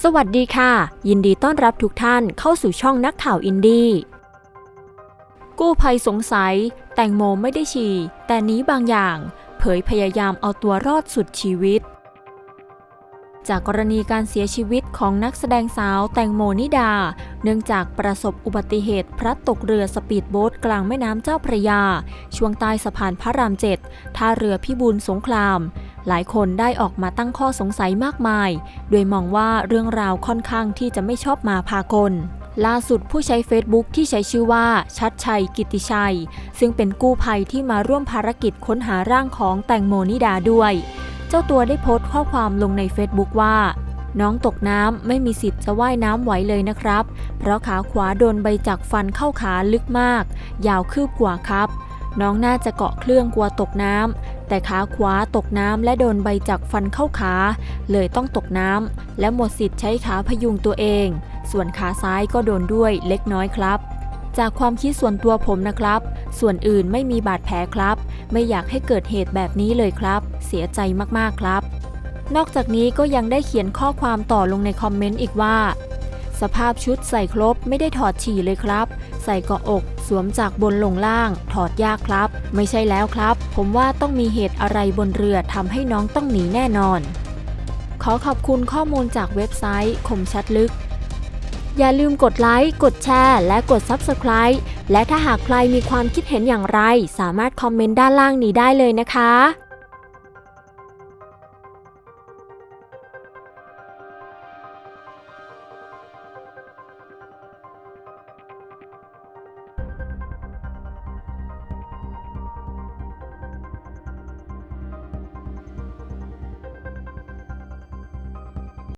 สวัสดีค่ะ ยินดีต้อนรับทุกท่านเข้าสู่ช่องนักข่าวอินดี้กู้ภัยสงสัย แตงโมไม่ได้ฉี่ แต่นี้บางอย่าง เผยพยายามเอาตัวรอดสุดชีวิต จากกรณีการเสียชีวิตของนักแสดงสาวแตงโมนิดา เนื่องจากประสบอุบัติเหตุพลัดตกเรือสปีดโบ๊ทกลางแม่น้ำเจ้าพระยา ช่วงใต้สะพานพระรามเจ็ดท่าเรือพิบูลสงคราม หลายคนได้ออกมาตั้งข้อสงสัยมากมาย โดยมองว่าเรื่องราวค่อนข้างที่จะไม่ชอบมาพากล ล่าสุดผู้ใช้ Facebook ที่ใช้ชื่อว่าชัดชัยกิติชัย ซึ่งเป็นกู้ภัยที่มาร่วมภารกิจค้นหาร่างของแตงโมนิดาด้วย เจ้าตัวได้โพสต์ข้อความลงใน Facebook ว่าน้องตกน้ำไม่มีสิทธิ์จะว่ายน้ำไหวเลยนะครับ เพราะขาขวาโดนใบจักฟันเข้าขาลึกมาก ยาวคืบกว่าครับ น้องน่าจะเกาะเครื่องกลัวตกน้ำ แต่ขาขวาตกน้ำและโดนใบจักรฟันเข้าขา เลยต้องตกน้ำและหมดสิทธิ์ใช้ขาพยุงตัวเอง ส่วนขาซ้ายก็โดนด้วยเล็กน้อยครับ จากความคิดส่วนตัวผมนะครับ ส่วนอื่นไม่มีบาดแผลครับ ไม่อยากให้เกิดเหตุแบบนี้เลยครับ เสียใจมากๆครับนอกจากนี้ก็ยังได้เขียนข้อความต่อลงในคอมเมนต์อีกว่า สภาพชุดใส่ครบไม่ได้ถอดฉี่เลยครับ ใส่เกาะอก สวมจากบนลงล่าง ถอดยากครับ ไม่ใช่แล้วครับ ผมว่าต้องมีเหตุอะไรบนเรือทำให้น้องต้องหนีแน่นอน ขอขอบคุณข้อมูลจากเว็บไซต์คมชัดลึก อย่าลืมกดไลค์ กดแชร์ และกด Subscribe และถ้าหากใครมีความคิดเห็นอย่างไร สามารถคอมเมนต์ด้านล่างนี้ได้เลยนะคะ